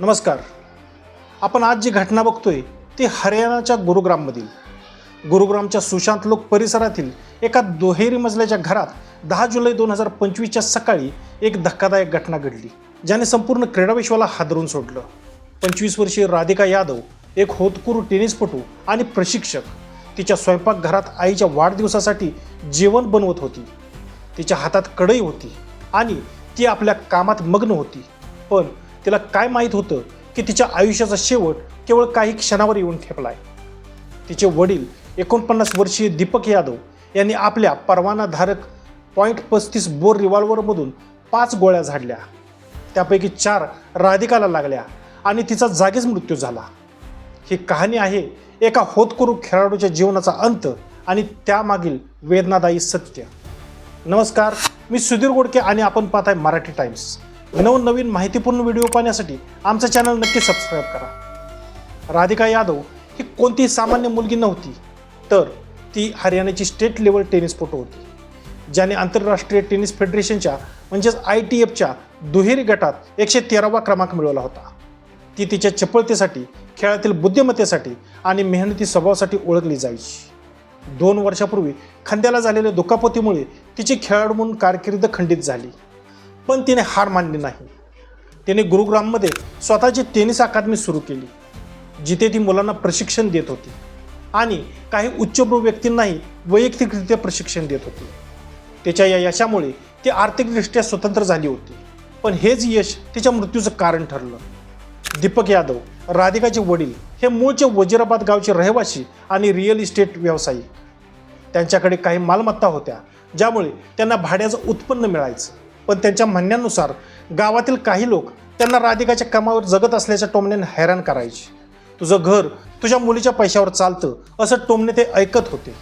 नमस्कार. आपण आज जी घटना बघतोय ती हरियाणाच्या गुरुग्राममधील. गुरुग्रामच्या सुशांत लोक परिसरातील एका दुहेरी मजल्याच्या घरात दहा जुलै दोन हजार पंचवीसच्या सकाळी एक धक्कादायक घटना घडली ज्याने संपूर्ण क्रीडाविश्वाला हादरून सोडलं. पंचवीस वर्षीय राधिका यादव एक होतकुरू टेनिसपटू आणि प्रशिक्षक तिच्या स्वयंपाकघरात आईच्या वाढदिवसासाठी जेवण बनवत होती. तिच्या हातात कढई होती आणि ती आपल्या कामात मग्न होती. पण तिला काय माहीत होतं की तिच्या आयुष्याचा शेवट केवळ काही क्षणावर येऊन ठेपलाय तिचे वडील एकोणपन्नास वर्षीय दीपक यादव यांनी आपल्या परवानाधारक पॉईंट पस्तीस बोर रिव्हॉल्वरमधून पाच गोळ्या झाडल्या. त्यापैकी चार राधिकाला लागल्या आणि तिचा जागीच मृत्यू झाला. ही कहाणी आहे एका होतकरू खेळाडूच्या जीवनाचा अंत आणि त्यामागील वेदनादायी सत्य. नमस्कार मी सुधीर गोडके आणि आपण पाहताय मराठी टाइम्स. नवनवीन माहितीपूर्ण व्हिडिओ पाहण्यासाठी आमचं चॅनल नक्की सबस्क्राईब करा. राधिका यादव ही कोणतीही सामान्य मुलगी नव्हती तर ती हरियाणाची स्टेट लेवल टेनिसपटू होती ज्याने आंतरराष्ट्रीय टेनिस फेडरेशनच्या म्हणजेच आय टी एफच्या दुहेरी गटात एकशे तेरावा क्रमांक मिळवला होता. ती तिच्या चपळतेसाठी खेळातील बुद्धिमत्तेसाठी आणि मेहनती स्वभावासाठी ओळखली जायची दोन वर्षापूर्वी खांद्याला झालेल्या दुखापतीमुळे तिची खेळाडू म्हणून कारकिर्द खंडित झाली. पण तिने हार मानली नाही. तिने गुरुग्राममध्ये स्वतःची टेनिस अकादमी सुरू केली जिथे ती मुलांना प्रशिक्षण देत होती आणि काही उच्चभ्रू व्यक्तींनाही वैयक्तिकरित्या प्रशिक्षण देत होती. तिच्या या यशामुळे ती आर्थिकदृष्ट्या स्वतंत्र झाली होती. पण हेच यश तिच्या मृत्यूचं कारण ठरलं. दीपक यादव राधिकाचे वडील हे मूळचे वजिराबाद गावचे रहिवासी आणि रिअल इस्टेट व्यावसायिक त्यांच्याकडे काही मालमत्ता होत्या ज्यामुळे त्यांना भाड्याचं उत्पन्न मिळायचं. पण त्यांच्या म्हणण्यानुसार गावातील काही लोक त्यांना राधिकाच्या कामावर जगत असल्याच्या टोमनेन हैराण करायचे. तुझं घर तुझ्या मुलीच्या पैशावर चालतं असं टोमने ते ऐकत होते.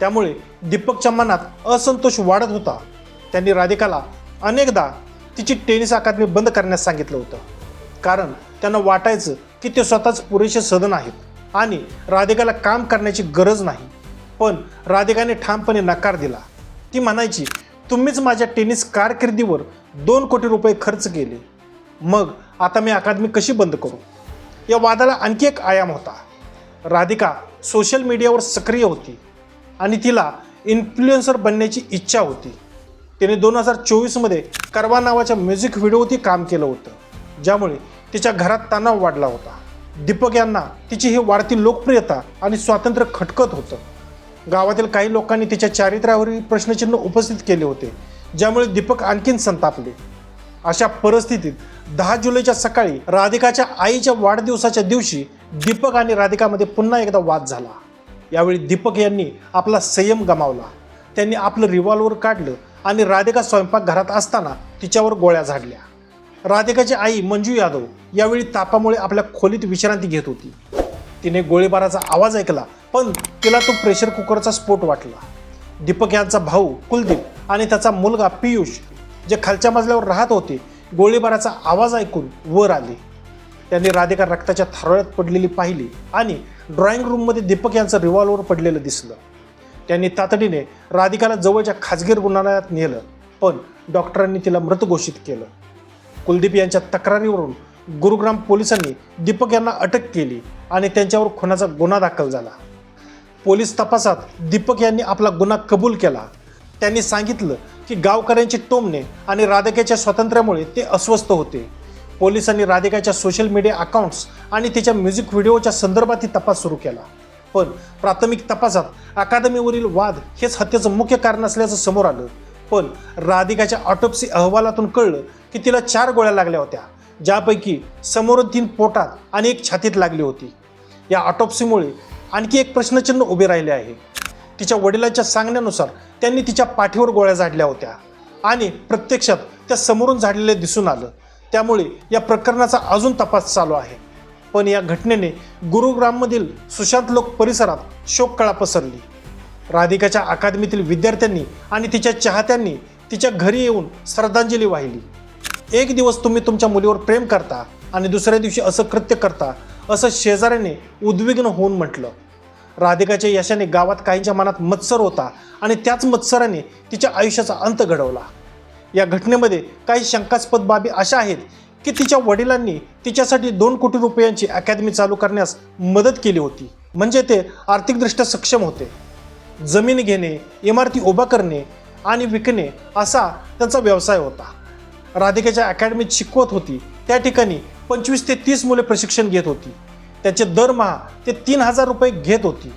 त्यामुळे दीपकच्या मनात असंतोष वाढत होता. त्यांनी राधिकाला अनेकदा तिची टेनिस अकादमी बंद करण्यास सांगितलं होतं. कारण त्यांना वाटायचं की ते स्वतःच पुरेसे सदन आहेत आणि राधिकाला काम करण्याची गरज नाही. पण राधिकाने ठामपणे नकार दिला. ती म्हणायची तुम्हीच माझ्या टेनिस कारकिर्दीवर दोन कोटी रुपये खर्च केले. मग आता मी अकादमी कशी बंद करू? या वादाला आणखी एक आयाम होता. राधिका सोशल मीडियावर सक्रिय होती आणि तिला इन्फ्लुएन्सर बनण्याची इच्छा होती. तिने दोन हजार चोवीसमध्ये करवा नावाच्या म्युझिक व्हिडिओवरती काम केलं होतं ज्यामुळे तिच्या घरात तणाव वाढला होता. दीपक यांना तिची ही वाढती लोकप्रियता आणि स्वातंत्र्य खटकत होतं. गावातील काही लोकांनी तिच्या चारित्र्यावरील प्रश्नचिन्ह उपस्थित केले होते ज्यामुळे दीपक आणखीन संतापले. अशा परिस्थितीत दहा जुलैच्या सकाळी राधिकाच्या आईच्या वाढदिवसाच्या दिवशी दीपक आणि राधिकामध्ये पुन्हा एकदा वाद झाला. यावेळी दीपक यांनी आपला संयम गमावला. त्यांनी आपलं रिव्हॉल्वर काढलं आणि राधिका स्वयंपाकघरात असताना तिच्यावर गोळ्या झाडल्या. राधिकाची आई मंजू यादव यावेळी तापामुळे आपल्या खोलीत विश्रांती घेत होती. तिने गोळीबाराचा आवाज ऐकला पण तिला तो प्रेशर कुकरचा स्फोट वाटला. दीपक यांचा भाऊ कुलदीप आणि त्याचा मुलगा पियुष जे खालच्या मजल्यावर राहत होते गोळीबाराचा आवाज ऐकून वर आले. त्यांनी राधिका रक्ताच्या थारोळ्यात पडलेली पाहिली आणि ड्रॉइंग रूममध्ये दीपक यांचं रिव्हॉल्वर पडलेलं दिसलं. त्यांनी तातडीने राधिकाला जवळच्या खाजगी रुग्णालयात नेलं पण डॉक्टरांनी तिला मृत घोषित केलं. कुलदीप यांच्या तक्रारीवरून गुरुग्राम पोलिसांनी दीपक यांना अटक केली आणि त्यांच्यावर खुनाचा गुन्हा दाखल झाला. पोलीस तपासात दीपक यांनी आपला गुन्हा कबूल केला. त्यांनी सांगितलं की गावकऱ्यांचे टोमणे आणि राधिकेच्या स्वातंत्र्यामुळे ते अस्वस्थ होते. पोलिसांनी राधिकाच्या सोशल मीडिया अकाउंट्स आणि तिच्या म्युझिक व्हिडिओच्या संदर्भातही तपास सुरू केला. पण प्राथमिक तपासात अकादमीवरील वाद हेच हत्येचं मुख्य कारण असल्याचं समोर आलं. पण राधिकाच्या ऑटोप्सी अहवालातून कळलं की तिला चार गोळ्या लागल्या होत्या. ज्यापैकी समोरून तीन पोटात आणि एक छातीत लागली होती. या ऑटोप्सीमुळे आणखी एक प्रश्नचिन्ह उभे राहिले आहे. तिच्या वडिलांच्या सांगण्यानुसार त्यांनी तिच्या पाठीवर गोळ्या झाडल्या होत्या आणि प्रत्यक्षात त्या समोरून झाडलेले दिसून आलं. त्यामुळे या प्रकरणाचा अजून तपास चालू आहे. पण या घटनेने गुरुग्राममधील सुशांत लोक परिसरात शोककळा पसरली. राधिकाच्या अकादमीतील विद्यार्थ्यांनी आणि तिच्या चाहत्यांनी तिच्या घरी येऊन श्रद्धांजली वाहिली. एक दिवस तुम्ही तुमच्या मुलीवर प्रेम करता आणि दुसऱ्या दिवशी असं कृत्य करता असं शेजाऱ्याने उद्विग्न होऊन म्हटलं. राधिकाच्या यशाने गावात काहींच्या मनात मत्सर होता आणि त्याच मत्सराने तिच्या आयुष्याचा अंत घडवला. या घटनेमध्ये काही शंकास्पद बाबी अशा आहेत की तिच्या वडिलांनी तिच्यासाठी दोन कोटी रुपयांची अकॅदमी चालू करण्यास मदत केली होती. म्हणजे ते आर्थिकदृष्ट्या सक्षम होते. जमीन घेणे इमारती उभा करणे आणि विकणे असा त्यांचा व्यवसाय होता. राधिकेच्या अकॅडमीत शिकवत होती. त्या ठिकाणी पंचवीस ते तीस मुले प्रशिक्षण घेत होती. त्याचे दरमहा ते तीन हजार रुपये घेत होती.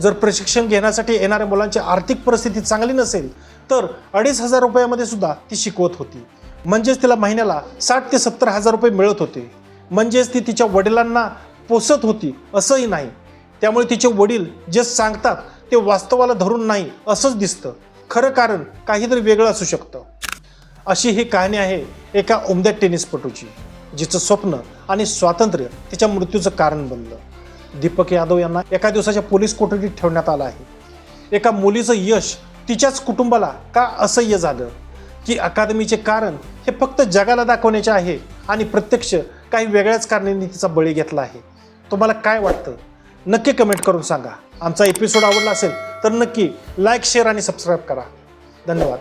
जर प्रशिक्षण घेण्यासाठी येणाऱ्या मुलांची आर्थिक परिस्थिती चांगली नसेल तर अडीच हजार रुपयामध्ये सुद्धा ती शिकवत होती. म्हणजेच तिला महिन्याला साठ ते सत्तर हजार रुपये मिळत होते. म्हणजेच ती तिच्या वडिलांना पोसत होती असंही नाही. त्यामुळे तिचे वडील जे सांगतात ते वास्तवाला धरून नाही असंच दिसतं. खरं कारण काहीतरी वेगळं असू शकतं. अशी ही कहाणी आहे एका उमद्या टेनिसपटूची जिचं स्वप्न आणि स्वातंत्र्य तिच्या मृत्यूचं कारण बनलं. दीपक यादव यांना एका दिवसाच्या पोलीस कोठडीत ठेवण्यात आलं आहे. एका मुलीचं यश तिच्याच कुटुंबाला का असह्य झालं? की अकादमीचे कारण हे फक्त जगाला दाखवण्याचे आहे आणि प्रत्यक्ष काही वेगळ्याच कारणांनी तिचा बळी घेतला आहे? तुम्हाला काय वाटतं? नक्की कमेंट करून सांगा. आमचा एपिसोड आवडला असेल तर नक्की लाईक शेअर आणि सबस्क्राईब करा. धन्यवाद.